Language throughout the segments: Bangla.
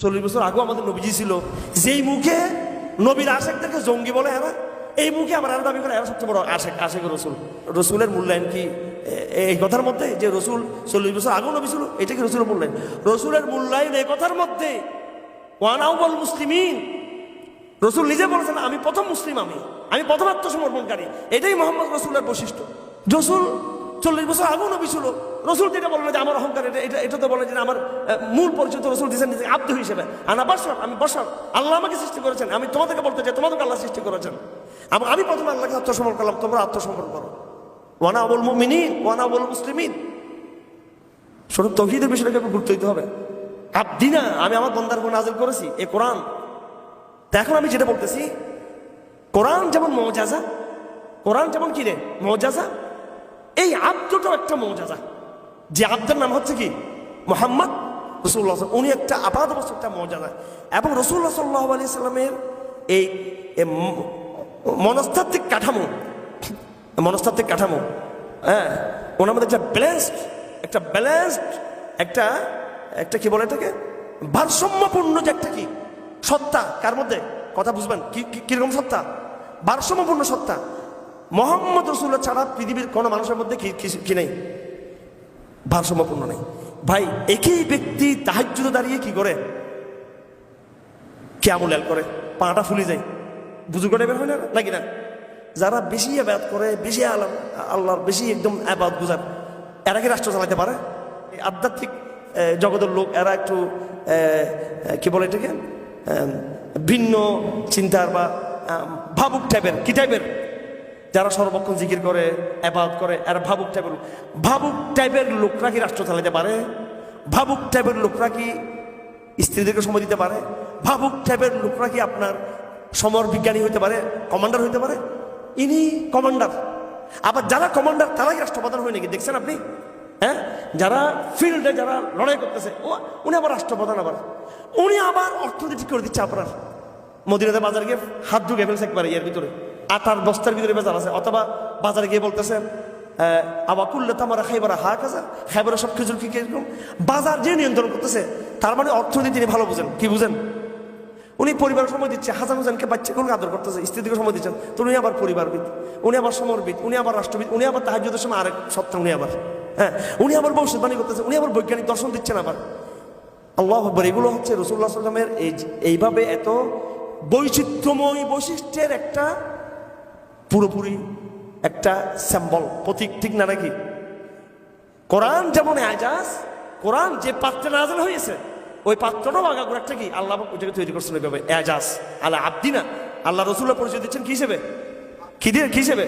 চল্লিশ বছর আগেও আমাদের নবীজি ছিল। যেই মুখে নবীর আশেকদেরকে জঙ্গি বলে এরা এই মুখে আমার এরা দাবি করে এরা সবচেয়ে বড় আশেক আশেক রসুল। রসুলের মূল্যায়ন কি? এই কথার মধ্যে যে রসুল চল্লিশ বছর আগেও নবী ছিল, এটা কি রসুলের মূল্যায়ন? রসুলের মূল্যায়ন এই কথার মধ্যে ওয়ান আউবল মুসলিমিন। রসুল নিজে বলেছেন, আমি প্রথম মুসলিম আমি আমি প্রথম আত্মসমর্পণকারী এটাই মোহাম্মদ রসুলের বৈশিষ্ট্য। রসুল চল্লিশ বছর আগেও নবী ছিল। রসুল যেটা বলেন যে আমার অহংকার, এটা এটা এটা তো বলে যে আমার মূল পরিচিত রসুল দিয়েছেন নিজেকে আব্দ হিসেবে। আনা বসর আমি বসর আল্লাহ আমাকে সৃষ্টি করেছেন। আমি তোমাদেরকে বলতে চাই, তোমাদেরকে আল্লাহ সৃষ্টি করেছেন। আমি প্রথমে আল্লাহকে আত্মসমর্পণ করলাম, তোমরা আত্মসমর্পণ করো। ওয়ানা বল মুমিনিন, ওয়ানা বল মুসলিমিন। শুধু তহিদের বিষয়টাকে গুরুত্ব দিতে হবে। আব্দিনা, আমি আমার বন্দার উপর নাজিল করেছি, এ কোরআন। তা এখন আমি যেটা বলতেছি, কোরআন যেমন মৌজাজা, কোরআন যেমন কি রে? মৌজাজা এই আব্দটাও একটা মৌজাজা। যে আব্দের নাম হচ্ছে কি? মোহাম্মদ রসুল্লাহ উনি একটা আপাত একটা মৌজাজা। এবং রসুল্লাহ সাল্লাহ আলি সাল্লামের এই মনস্তাত্ত্বিক কাঠামো মনস্তাত্ত্বিক কাঠামো হ্যাঁ ওনার মধ্যে একটা ব্যালেন্সড একটা ব্যালেন্সড একটা একটা কি বলে এটাকে? ভারসাম্যপূর্ণ যে একটা কি? সত্তা, কার মধ্যে? কথা বুঝবেন? কি- কীরকম সত্তা? ভারসাম্যপূর্ণ সত্তা। মোহাম্মদ রসুল্লাহ ছাড়া পৃথিবীর কোনো মানুষের মধ্যে কি নেই? ভারসাম্যপূর্ণ নেই। ভাই, একই ব্যক্তি তাহাজ্জুদে দাঁড়িয়ে কি করে? কেমন করে, পাটা ফুলে যায়। বুজুর্গ টাইপের হয় না নাকি না? যারা বেশি আবাদ করে, বেশি আলাম, আল্লাহর বেশি একদম আবাদ গুজার, এরা কি রাষ্ট্র চালাতে পারে? আধ্যাত্মিক জগতের লোক, এরা একটু কি বলে এটাকে? ভিন্ন চিন্তার বা ভাবুক টাইপের কি টাইপের যারা সর্বক্ষণ জিকির করে আবাদ করে আর ভাবুক টাইপের। ভাবুক টাইপের লোকরা কি রাষ্ট্র চালাতে পারে? ভাবুক টাইপের লোকরা কি স্ত্রীদেরকে সময় দিতে পারে? ভাবুক টাইপের লোকরা কি আপনার সমর বিজ্ঞানী হতে পারে? কমান্ডার হতে পারে? ইনি কমান্ডার আবার যারা কমান্ডার তারাই রাষ্ট্রপ্রধান হয় নাকি? দেখছেন আপনি? হ্যাঁ? যারা ফিল্ডে যারা লড়াই করতেছে, ও, উনি আবার রাষ্ট্রপ্রধান আবার। উনি আবার অর্থনীতি করে দিচ্ছে আপনার। মদিনাতে বাজারে গিয়ে হাত ঢুকে ফেলছে একবারে, এর ভিতরে। আটার বস্তার ভিতরে বাজার আছে। অথবা বাজারে গিয়ে বলতেছেন আবার কুল্লে তামারা খাইবারা হা কাজা খাইবারা সব কিছু কি কীরকম? বাজার যে নিয়ন্ত্রণ করতেছে, তার মানে অর্থনীতি তিনি ভালো বুঝেন। কি বুঝেন? উনি পরিবার সময় দিচ্ছে, হাজার হাজারকে বাচ্চাগুলোকে আদর করতেছে স্ত্রীকে সময় দিচ্ছেন। তো উনি আবার পরিবারবিদ, উনি আবার সমরবিদ, উনি আবার রাষ্ট্রবিদ, উনি আবার তাহাজুদের সময় আরেক সত্তা উনি আবার। হ্যাঁ উনি আবার ভবিষ্যৎবাণী করতেছে, উনি আবার বৈজ্ঞানিক দর্শন দিচ্ছেন আবার। আল্লাহ আকবর, এগুলো হচ্ছে রসুল্লাহ সাল্লামের এই এইভাবে এত বৈচিত্র্যময় বৈশিষ্ট্যের একটা পুরোপুরি একটা স্যাম্বল প্রতীক, ঠিক না নাকি? কোরআন যেমন এজাজ, কোরআন যে পাত্রে নাজল হয়েছে, ওই পাত্রটাও আগাগুলো একটা কি? আল্লাহ ওইটাকে তৈরি করছেন ওইভাবে, এজাজ আল্লাহ আব্দিনা। আল্লাহ রসুল্লাহ পরিচয় দিচ্ছেন কি হিসেবে? কি দিয়ে, কি হিসেবে?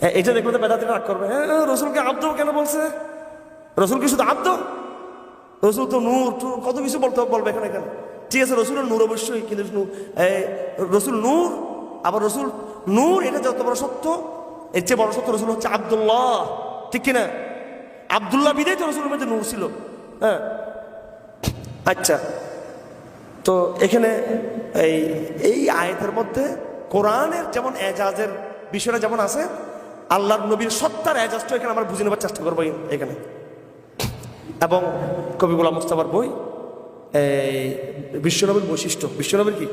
এ- এটা দেখলে তো বেদাতে রাগ করবে। হ্যাঁ রসুলকে আব্দ কেন বলছে? রসুল কি শুধু আব্দ? রসুল তো নূর কত কিছু বলতে বলবে এখানে কেন? ঠিক আছে, রসুলের নূর অবশ্যই, কিন্তু রসুল নূর, আবার রসুল নূর, এটা যত বড় সত্য, এর চেয়ে বড় সত্য রসুল হচ্ছে আব্দুল্লাহ। ঠিক কিনা? আব্দুল্লাহ বিদায় তো রসুলের মধ্যে নূর ছিল। হ্যাঁ। আচ্ছা। তো এখানে এই এই আয়াতের মধ্যে কোরআনের যেমন এজাজের বিষয়টা যেমন আছে, আল্লাহর নবীর সত্তার এজাজটা এখানে আমরা বুঝে নেবার চেষ্টা করব এখানে। এবং কবি গোলাম মুস্তাফার বই, এই বিশ্বনবীর বৈশিষ্ট্য। বিশ্বনবীর কি?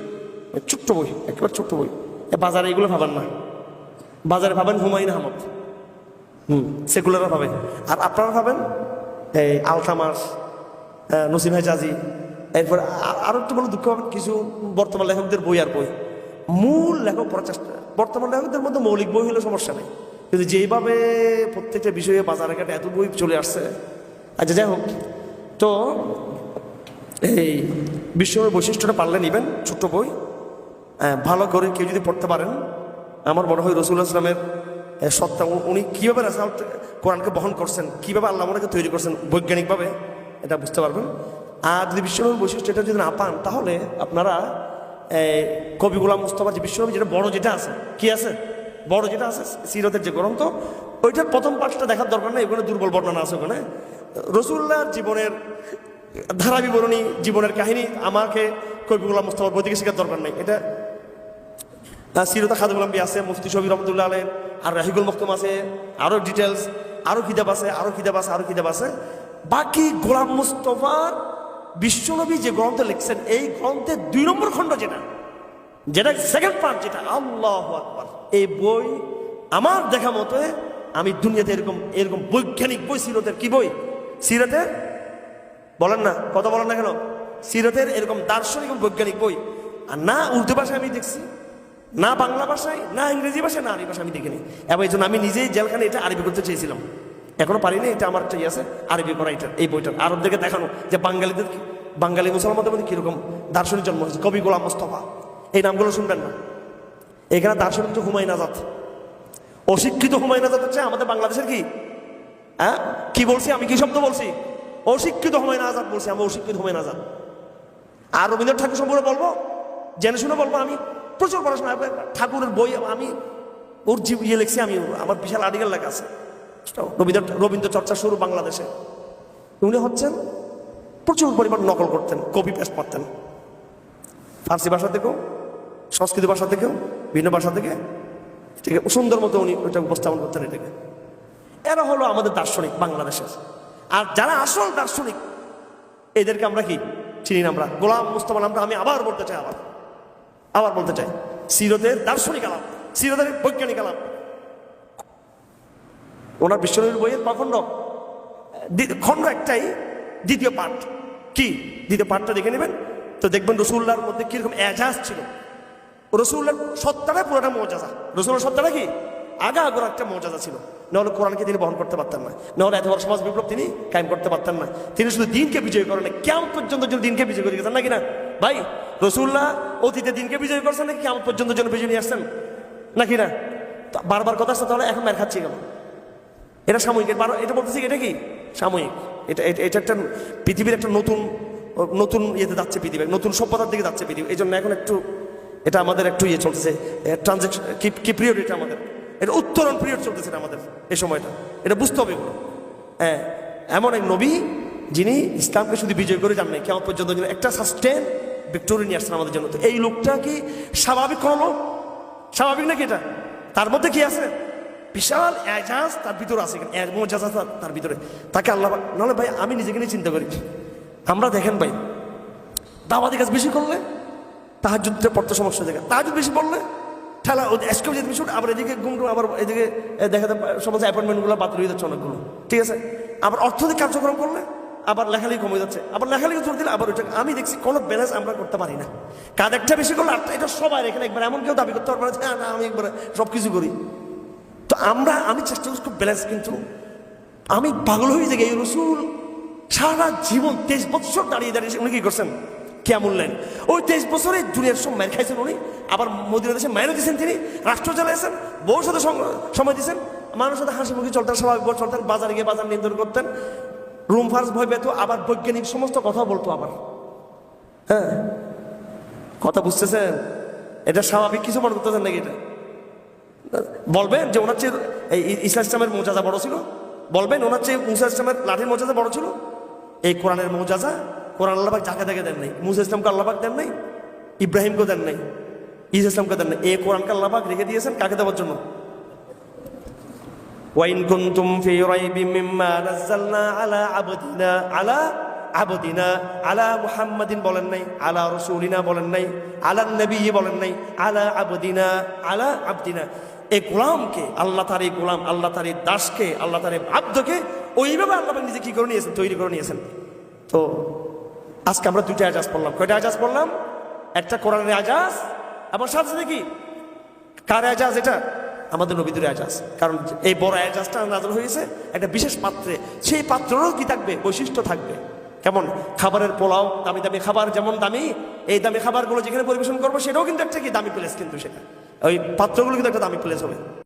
ছোট্ট বই, একেবারে ছোট্ট বই। বাজারে এগুলো ভাবেন না। বাজারে ভাবেন হুমায়ুন আহমদ। হুম, সেকুলাররা ভাবেন আর আপনারা ভাবেন? এই আলতামাস নসিম হেজাজি এরপর আ- আরও একটু বলে দুঃখ পাবেন কিছু বর্তমান লেখকদের বই আর বই। মূল লেখক প্রচেষ্টা বর্তমান লেখকদের মধ্যে মৌলিক বই হলে সমস্যা নেই। কিন্তু যেইভাবে প্রত্যেকটা বিষয়ে বাজারে ঘাটে এত বই চলে আসছে আচ্ছা যাই হোক। তো, এই বিশ্বের বৈশিষ্ট্যটা পারলে নেবেন, ছোট্ট বই। ভালো করে কেউ যদি পড়তে পারেন, আমার মনে হয় রসুল ইসলামের সত্তা উনি কীভাবে রেসাল্ট কোরআনকে বহন করছেন, কীভাবে আল্লাহ ওনাকে তৈরি করছেন বৈজ্ঞানিকভাবে, এটা বুঝতে পারবেন। আর যদি বিশ্বনবীর বৈশিষ্ট্য এটা যদি না পান, তাহলে আপনারা কবি গোলাম মুস্তফা যে বিশ্বনবী যেটা বড় যেটা আছে, কি আছে? বড় যেটা আছে, সিরতের যে গ্রন্থ, ওইটার প্রথম পাঠটা দেখার দরকার নেই, ওখানে দুর্বল বর্ণনা আছে ওখানে। রসুল্লাহর জীবনের ধারা বিবরণী জীবনের কাহিনী আমাকে কবি গোলাম মুস্তফার বই থেকে শেখার দরকার নেই, এটা সিরতা খাদুল আম্বি আছে, মুফতি শবি রহমতুল্লাহ আলেন আর রাহিগুল মখতুম আছে আরও ডিটেলস আরও কিতাব আছে আরও কিতাব আছে, আরও কিতাব আছে। বাকি গোলাম মুস্তফার বিশ্বনবী যে গ্রন্থ লিখছেন, এই গ্রন্থের দুই নম্বর খণ্ড যেটা যেটা সেকেন্ড পার্ট যেটা, আল্লাহ আকবার। এই বই আমার দেখা মতে আমি দুনিয়াতে এরকম এরকম বৈজ্ঞানিক বই, সিরতের কি বই? সিরতের বলেন না, কথা বলেন না কেন? সিরতের এরকম দার্শনিক বৈজ্ঞানিক বই। আর না উর্দু ভাষায় আমি দেখছি না বাংলা ভাষায়, না ইংরেজি ভাষায়, না আরবি ভাষায় আমি দেখিনি। এবং এই জন্য আমি নিজেই জেলখানে এটা আরবি করতে চেয়েছিলাম। এখনও পারিনি এটা আমার ইয়ে আছে, আরবি করা এটা, এই বইটা। আরবদেরকে দেখানো যে বাঙালিদের বাঙালি মুসলমানদের মধ্যে কীরকম দার্শনিক জন্ম হয়েছে। কবি গোলাম মোস্তফা, এই নামগুলো শুনবেন না। এখানে দার্শনিক হচ্ছে হুমায়ুন আজাদ। অশিক্ষিত হুমায়ুন আজাদ হচ্ছে আমাদের বাংলাদেশের কি? হ্যাঁ? কি বলছি আমি? কি শব্দ বলছি? অশিক্ষিত হুমায়ুন আজাদ বলছি, আমি অশিক্ষিত হুমায়ুন আজাদ। আর রবীন্দ্রনাথ ঠাকুর সম্পর্কে বলব? জেনে শুনে বলব আমি? প্রচুর পড়াশোনা ঠাকুরের বই আমি ওর ইয়ে লিখছি, আমি আমার বিশাল আর্টিকেল লেখা আছে। রবীন্দ্র রবীন্দ্র চর্চা শুরু বাংলাদেশে। উনি হচ্ছেন প্রচুর পরিমাণ নকল করতেন, কপি পেস্ট পারতেন ফার্সি ভাষা থেকেও, সংস্কৃত ভাষা থেকেও, ভিন্ন ভাষা থেকে। আছে সুন্দর মতো উনি ওইটা উপস্থাপন করতেন এটাকে। এরা হলো আমাদের দার্শনিক বাংলাদেশের। আর যারা আসল দার্শনিক, এদেরকে আমরা কি চিনি আমরা? গোলাম মুস্তফা আমরা আমি আবার বলতে চাই আবার। আবার বলতে চাই। সিরতের দার্শনিক আলাপ, সিরতের বৈজ্ঞানিক আলাপ। ওনার বিশ্বনবীর বইয়ের কখণ্ড খণ্ড একটাই, দ্বিতীয় পাঠ। কি? দ্বিতীয় পাঠটা দেখে নেবেন। তো দেখবেন রসুল্লাহর মধ্যে কীরকম এজাজ ছিল। রসুল্লার সত্তাটা পুরোটা মজাজা। রসুল্লার সত্তাটা কি? আগা আগর একটা মজাজা ছিল। নাহলে কোরআনকে তিনি বহন করতে পারতেন না। নাহলে এত বড় সমাজ বিপ্লব তিনি কায়েম করতে পারতেন না। তিনি শুধু দিনকে বিজয় করেন। কেমন পর্যন্ত দিনকে বিজয় করে গেছেন নাকি না? ভাই, রসুল্লাহ অতীতে দিনকে বিজয় করছেন নাকি কেমন পর্যন্ত জন্য বিজয় নিয়ে আসছেন? নাকি না? বারবার কথা আসছে তাহলে এখন মের খাচ্ছি কেন? এটা সাময়িক বারো- এটা বলতেছি এটা কি? সাময়িক। এটা এটা একটা পৃথিবীর একটা নতুন নতুন ইয়েতে যাচ্ছে পৃথিবী, নতুন সভ্যতার দিকে যাচ্ছে পৃথিবী। এই জন্য এখন একটু, এটা আমাদের একটু ইয়ে চলতেছে ট্রানজেকশন কি কি পিরিয়ড এটা আমাদের? এটা উত্তরণ পিরিয়ড চলতেছে আমাদের, এই সময়টা। এটা বুঝতে হবে হ্যাঁ এমন এক নবী যিনি ইসলামকে শুধু বিজয় করে যান নাই কেমন পর্যন্ত যিনি একটা সাস্টেন ভিক্টোরি নিয়ে আসছেন আমাদের জন্য। তো এই লোকটা কি স্বাভাবিক কোনো লোক? স্বাভাবিক নাকি এটা? তার মধ্যে কি আছে? বিশাল এজাজ তার ভিতরে আছে তার- তার ভিতরে। তাকে আল্লাহ নাহলে ভাই আমি নিজেকে নিয়ে চিন্তা করি। আমরা দেখেন ভাই দাওয়াতি কাজ বেশি করলে তাহার যুদ্ধে পড়তে সমস্যা দেখে তাহার বেশি পড়লে ঠেলা এসকে বেশি আবার এদিকে টুম, আবার এদিকে দেখা যায় সমস্ত অ্যাপয়েন্টমেন্টগুলো বাতিল হয়ে যাচ্ছে অনেকগুলো। ঠিক আছে? আবার অর্থনৈতিক কার্যক্রম করলে আবার লেখালেখি কমে যাচ্ছে। আবার লেখালেখি জোর দিলে আবার ওইটা আমি দেখছি কোনো ব্যালেন্স আমরা করতে পারি না। কাজ একটা বেশি করলে আটটা এটা সবাই এখানে একবার এমন কেউ দাবি করতে পারবে না হ্যাঁ আমি একবার সব কিছু করি। তো আমরা আমি চেষ্টা করছি খুব ব্যালেন্স কিন্তু আমি পাগল হয়ে যাই। এই রসুল সারা জীবন তেইশ বছর দাঁড়িয়ে দাঁড়িয়ে উনি কি করছেন? কেমন লেন ওই তেইশ বছরে দুনিয়ার সব মায়ের খাইছেন উনি। আবার মদিনা দেশে মায়েরও দিয়েছেন তিনি। রাষ্ট্র চালাইছেন, বউর সাথে সময় দিয়েছেন মানুষের সাথে হাসি মুখে চলতেন স্বাভাবিক চলতেন, বাজারে গিয়ে বাজার নিয়ন্ত্রণ করতেন। রুম ফার্স ভয় পেত, আবার বৈজ্ঞানিক সমস্ত কথা বলতো আবার। হ্যাঁ? কথা বুঝতেছেন? এটা স্বাভাবিক, কিছু মনে করতেছেন নাকি এটা? বলবেন যে ওনার চেয়ে এই ইসা ইসলামের মোজাজা বড় ছিল? বলবেন ওনার চেয়ে মুসা ইসলামের লাঠির মোজাজা বড় ছিল? এই কোরআনের মোজাজা? কোরআন আল্লাহবাক যাকে দেখে দেন নাই। মুসা ইসলামকে আল্লাহবাক দেন নাই? ইব্রাহিমকে দেন নাই? ইসা ইসলামকে দেন নাই? এই কোরআনকে আল্লাহবাক রেখে দিয়েছেন কাকে দেওয়ার জন্য? ওয়াইন কুনতুম ফি রাইবিম মিম্মা নাযালনা আলা আবদিনা আলা আবদিনা আলা মুহাম্মাদিন বলেন নাই আলা রাসূলিনা বলেন নাই আলা নবী বলেন নাই আলা আবদিনা আলা আবদিনা এই গোলামকে, আল্লাহ তার এই গোলাম, আল্লাহ তার এই দাসকে, আল্লাহ তার এই আব্দকে ওইভাবে আল্লাহ নিজে কি করে নিয়েছেন, তৈরি করে নিয়েছেন? তো আজকে আমরা দুইটা আজাজ পড়লাম। কয়টা আজাজ পড়লাম? একটা কোরআনের আজাজ এবং সাথে সাথে কি? কার আজাজ এটা? আমাদের নবীদের এজাজ কারণ এই বড় এজাজটা নাজল হয়েছে একটা বিশেষ পাত্রে। সেই পাত্রেরও কি থাকবে? বৈশিষ্ট্য থাকবে। কেমন? খাবারের পোলাও, দামি দামি খাবার, যেমন দামি, এই দামি খাবারগুলো যেখানে পরিবেশন করব, সেটাও কিন্তু একটা কি? দামি প্লেস কিন্তু সেটা। ওই পাত্রগুলো কিন্তু একটা দামি প্লেস হবে।